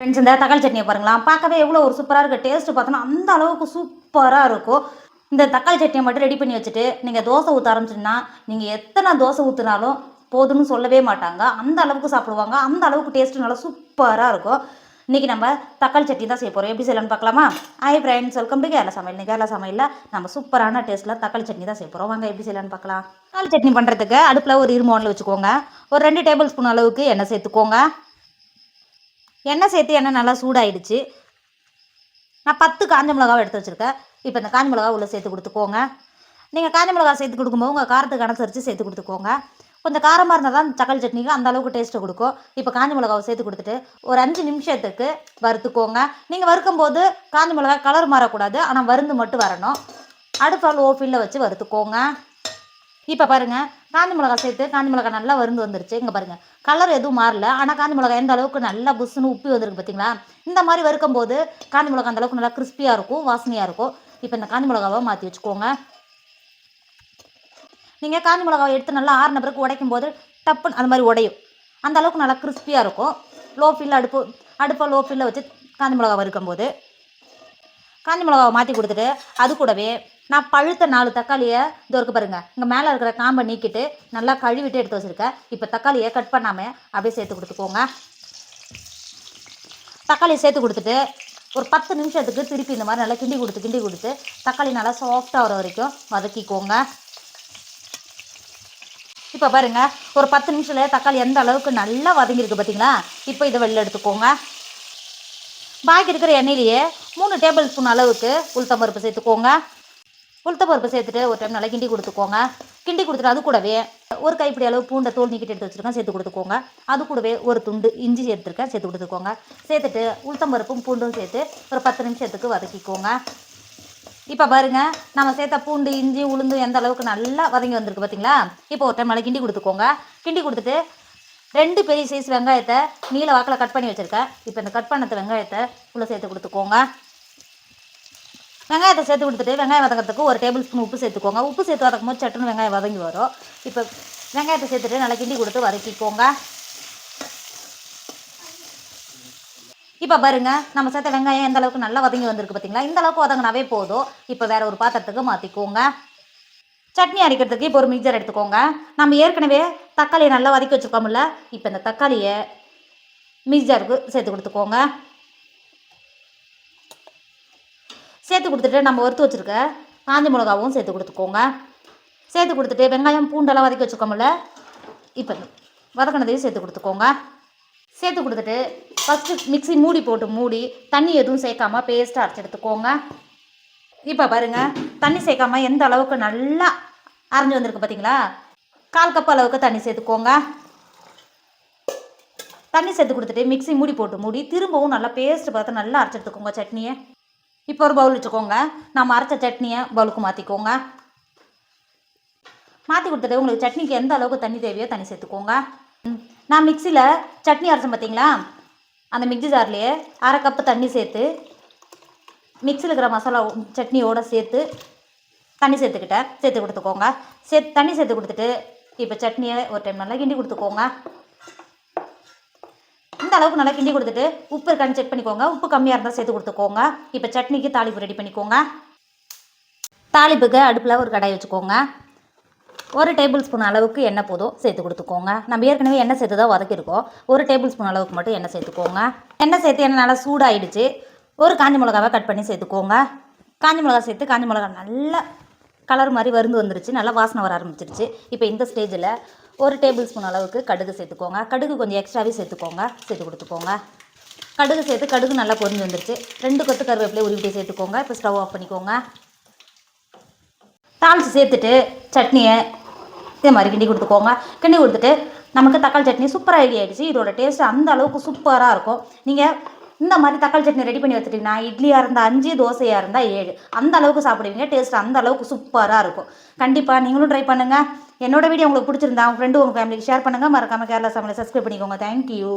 Friends இந்த தக்காளி சட்னியை பாருங்களா பார்க்கவே எவ்வளோ ஒரு சூப்பராக இருக்குது டேஸ்ட்டு பார்த்தோன்னா அந்த அளவுக்கு சூப்பராக இருக்கும். இந்த தக்காளி சட்னியை மட்டும் ரெடி பண்ணி வச்சுட்டு நீங்கள் தோசை ஊற்ற ஆரம்பிச்சிங்கன்னா நீங்கள் எத்தனை தோசை ஊற்றினாலும் போதும்னு சொல்லவே மாட்டாங்க. அந்த அளவுக்கு சாப்பிடுவாங்க. அந்த அளவுக்கு டேஸ்ட்டு நல்லா சூப்பராக இருக்கும். இன்றைக்கி நம்ம தக்காளி சட்னி தான் செய்ய போகிறோம் எப்படி செய்யலாம்னு பார்க்கலாமா? Hi friends welcome to Kerala சமையல். இன்னைக்கு கேரளா சமையலில் நம்ம சூப்பரான டேஸ்ட்டில் தக்காளி சட்னி தான் செய்ய போகிறோம் வாங்க எப்படி செய்யலாம்னு பார்க்கலாம். தக்காளி சட்னி பண்ணுறதுக்கு அடுப்பில் ஒரு இருமோனில் வச்சுக்கோங்க. ஒரு ரெண்டு டேபிள் ஸ்பூன் அளவுக்கு எண்ணெய் சேர்த்துக்கோங்க. எண்ணெய் சேர்த்து எண்ணெய் நல்லா சூடாயிடுச்சு. நான் பத்து காஞ்ச மிளகாவை எடுத்து வச்சுருக்கேன். இப்போ இந்த காஞ்ச மிளகா உள்ளே சேர்த்து கொடுத்துக்கோங்க. நீங்கள் காஞ்ச மிளகா சேர்த்து கொடுக்கும்போது உங்கள் காரத்துக்கு அனுசரித்து சேர்த்து கொடுத்துக்கோங்க. கொஞ்சம் காரமாக இருந்தால் தான் தக்காளி சட்னிக்கு அந்த அளவுக்கு டேஸ்ட்டு கொடுக்கும். இப்போ காஞ்ச மிளகாவை சேர்த்து கொடுத்துட்டு ஒரு அஞ்சு நிமிஷத்துக்கு வறுத்துக்கோங்க. நீங்கள் வறுக்கும்போது காஞ்ச மிளகா கலர் மாறக்கூடாது. ஆனால் வருந்து மட்டும் வரணும். அடுப்பால் லோ வச்சு வறுத்துக்கோங்க. இப்போ பாருங்கள் காஞ்சி மிளகா சேர்த்து காஞ்சி மிளகா நல்லா வருந்து வந்துருச்சு. இங்கே பாருங்கள் கலர் எதுவும் மாறல. ஆனால் காஞ்சி மிளகா எந்த அளவுக்கு நல்லா புஸ்ஸுன்னு உப்பி வந்திருக்கு பார்த்தீங்களா இந்த மாதிரி வறுக்கும் போது காஞ்சி மிளகா அந்த அளவுக்கு நல்லா கிறிஸ்பியாக இருக்கும் வாசனையாக இருக்கும். இப்போ இந்த காஞ்சி மிளகாவை மாற்றி வச்சுக்கோங்க. நீங்கள் காஞ்சி மிளகாவை எடுத்து நல்லா ஆறின பிறகு உடைக்கும் போது டப்புன்னு அந்த மாதிரி உடையும். அந்த அளவுக்கு நல்லா கிறிஸ்பியாக இருக்கும். லோ ஃபில் அடுப்பு அடுப்பை லோ ஃபில்லில் வச்சு காஞ்சி மிளகா வறுக்கும் போது காஞ்சி மிளகாவை மாற்றி கொடுத்துட்டு அது கூடவே நான் பழுத்த நாலு தக்காளியை இது பாருங்கள் பாருங்க. இங்கே மேலே இருக்கிற காம்பை நீக்கிட்டு நல்லா கழுவிட்டு எடுத்து வச்சுருக்கேன். இப்போ தக்காளியை கட் பண்ணாமல் அப்படியே சேர்த்து கொடுத்துக்கோங்க. தக்காளியை சேர்த்து கொடுத்துட்டு ஒரு பத்து நிமிஷத்துக்கு திருப்பி இந்த மாதிரி நல்லா கிண்டி கொடுத்து கிண்டி கொடுத்து தக்காளி நல்லா சாஃப்டாக வர வரைக்கும் வதக்கிக்கோங்க. இப்போ பாருங்கள் ஒரு பத்து நிமிஷத்தில் தக்காளி எந்த அளவுக்கு நல்லா வதங்கியிருக்கு பார்த்தீங்களா இப்போ இதை வெளில எடுத்துக்கோங்க. பாக்கி இருக்கிற எண்ணெயிலேயே மூணு டேபிள் ஸ்பூன் அளவுக்கு உளுத்தம்பருப்பு சேர்த்துக்கோங்க. உளுத்தப்பருப்பு சேர்த்துட்டு ஒரு டைம் நல்லா கிண்டி கொடுத்துக்கோங்க. கிண்டி கொடுத்துட்டு அது கூடவே ஒரு கைப்பிடி அளவு பூண்டை தோல் நீக்கிட்டு எடுத்து வச்சுருக்கேன் சேர்த்து கொடுத்துக்கோங்க. அது கூடவே ஒரு துண்டு இஞ்சி சேர்த்துருக்கேன் சேர்த்து கொடுத்துக்கோங்க. சேர்த்துட்டு உளுத்தம்பருப்பும் பூண்டும் சேர்த்து ஒரு பத்து நிமிஷத்துக்கு வதக்கிக்கோங்க. இப்போ பாருங்க நம்ம சேர்த்த பூண்டு இஞ்சி உளுந்து எந்த அளவுக்கு நல்லா வதங்கி வந்திருக்கு பார்த்தீங்களா இப்போ ஒரு டைம் நல்லா கிண்டி கொடுத்துக்கோங்க. கிண்டி கொடுத்துட்டு ரெண்டு பெரிய சைஸ் வெங்காயத்தை நீல வாக்கில் கட் பண்ணி வச்சுருக்கேன். இப்போ இந்த கட் பண்ணத்த வெங்காயத்தை உள்ளே சேர்த்து கொடுத்துக்கோங்க. வெங்காயத்தை சேர்த்து கொடுத்துட்டு வெங்காயம் வதங்கிறதுக்கு ஒரு டேபிள் ஸ்பூன் உப்பு சேர்த்துக்கோங்க. உப்பு சேர்த்து வதக்கும் போது சட்டுன்னு வெங்காயம் வதங்கி வரும். இப்போ வெங்காயத்தை சேர்த்துட்டு நல்லா கிண்டி கொடுத்து வதக்கிக்கோங்க. இப்போ பாருங்க நம்ம சேர்த்த வெங்காயம் எந்த அளவுக்கு நல்லா வதங்கி வந்திருக்கு பார்த்தீங்களா இந்த அளவுக்கு வதங்கினாவே போதும். இப்போ வேற ஒரு பாத்திரத்துக்கு மாற்றிக்கோங்க சட்னி அரைக்கிறதுக்கு இப்போ ஒரு மிக்சர் எடுத்துக்கோங்க. நம்ம ஏற்கனவே தக்காளியை நல்லா வதக்கி வச்சுருக்கோம்ல இப்போ இந்த தக்காளியை மிக்சருக்கு சேர்த்து கொடுத்துக்கோங்க. சேர்த்து கொடுத்துட்டு நம்ம வறுத்து வச்சுருக்க காஞ்ச மிளகாவும் சேர்த்து கொடுத்துக்கோங்க. சேர்த்து கொடுத்துட்டு வெங்காயம் பூண்டெல்லாம் வதக்கி வச்சுக்கோமில்ல இப்போ வதக்கினதையும் சேர்த்து கொடுத்துக்கோங்க. சேர்த்து கொடுத்துட்டு ஃபஸ்ட்டு மிக்ஸி மூடி போட்டு மூடி தண்ணி எதுவும் சேர்க்காம பேஸ்ட்டாக அரைச்சி எடுத்துக்கோங்க. இப்போ பாருங்க தண்ணி சேர்க்காம எந்த அளவுக்கு நல்லா அரைஞ்சு வந்திருக்கு பார்த்தீங்களா கால் கப் அளவுக்கு தண்ணி சேர்த்துக்கோங்க. தண்ணி சேர்த்து கொடுத்துட்டு மிக்சி மூடி போட்டு மூடி திரும்பவும் நல்லா பேஸ்ட் பார்த்து நல்லா அரைச்சி எடுத்துக்கோங்க சட்னியை. இப்போ ஒரு பவுல் வச்சுக்கோங்க. நம்ம அரைச்ச சட்னியை பவுலுக்கு மாற்றிக்கோங்க மாற்றி கொடுத்துட்டு உங்களுக்கு சட்னிக்கு எந்த அளவுக்கு தண்ணி தேவையோ தண்ணி சேர்த்துக்கோங்க. ம், நான் மிக்சியில் சட்னி அரைச்சேன் பார்த்தீங்களா அந்த மிக்ஸி ஜார்லேயே அரை கப்பு தண்ணி சேர்த்து மிக்சியில் இருக்கிற மசாலா சட்னியோடு சேர்த்து தண்ணி சேர்த்துக்கிட்டேன். சேர்த்து கொடுத்துக்கோங்க. சேர்த்து தண்ணி சேர்த்து கொடுத்துட்டு இப்போ சட்னியை ஒரு டைம் நல்லா கிண்டி கொடுத்துக்கோங்க. அளவுக்கு நல்லா கிண்டி கொடுத்துட்டு உப்பு இருக்கான்னு செக் பண்ணிக்கோங்க. உப்பு கம்மியாக இருந்தால் சேர்த்து கொடுத்துக்கோங்க. இப்போ சட்னிக்கு தாளிப்பு ரெடி பண்ணிக்கோங்க. தாளிப்புக்கு அடுப்பில் ஒரு கடாய் வச்சுக்கோங்க. ஒரு டேபிள் ஸ்பூன் அளவுக்கு எண்ணெய் போதும் சேர்த்து கொடுத்துக்கோங்க. நம்ம ஏற்கனவே எண்ணெய் சேர்த்து தான் வதக்கியிருக்கோம். ஒரு டேபிள் ஸ்பூன் அளவுக்கு மட்டும் எண்ணெய் சேர்த்துக்கோங்க. எண்ணெய் சேர்த்து எண்ணெய் நல்லா சூடாகிடுச்சு ஒரு காஞ்ச மிளகாவை கட் பண்ணி சேர்த்துக்கோங்க. காஞ்ச மிளகா சேர்த்து காஞ்சி மிளகா நல்லா கலர் மாதிரி வருந்து வந்துருச்சு. நல்லா வாசனை வர ஆரம்பிச்சிருச்சு. இப்போ இந்த ஸ்டேஜில் ஒரு டேபிள் ஸ்பூன் அளவுக்கு கடுகு சேர்த்துக்கோங்க. கடுகு கொஞ்சம் எக்ஸ்ட்ராவே சேர்த்துக்கோங்க. சேர்த்து கொடுத்துக்கோங்க. கடுகு சேர்த்து கடுகு நல்லா பொறிஞ்சு வந்துருச்சு. ரெண்டு கொத்து கருவேப்பிலையை உருவிட்டு சேர்த்துக்கோங்க. இப்போ ஸ்டவ் ஆஃப் பண்ணிக்கோங்க. தாளித்து சேர்த்துட்டு சட்னியை இதே மாதிரி கிண்டி கொடுத்துக்கோங்க. கிண்டி கொடுத்துட்டு நமக்கு தக்காளி சட்னி சூப்பராக ஐடியா ஆகிடுச்சு இதோட டேஸ்ட் அந்த அளவுக்கு சூப்பராக இருக்கும். நீங்கள் இந்த மாதிரி தக்காளி சட்னி ரெடி பண்ணி வச்சுட்டிங்கன்னா இட்லியாக இருந்தால் அஞ்சு தோசையாக இருந்தால் ஏழு. அந்த அளவுக்கு சாப்பிடுவீங்க டேஸ்ட் அந்த அளவுக்கு சூப்பராக இருக்கும். கண்டிப்பாக நீங்களும் ட்ரை பண்ணுங்கள் என்னோட வீடியோ உங்களுக்கு பிடிச்சிருந்தா உங்கள் ஃப்ரெண்டு உங்கள் ஃபேமிலிக்கு ஷேர் பண்ணுங்கள் மறக்காமல் கேரளா சமையலை சப்ஸ்கிரைப் பண்ணிக்கோங்க. தேங்க்யூ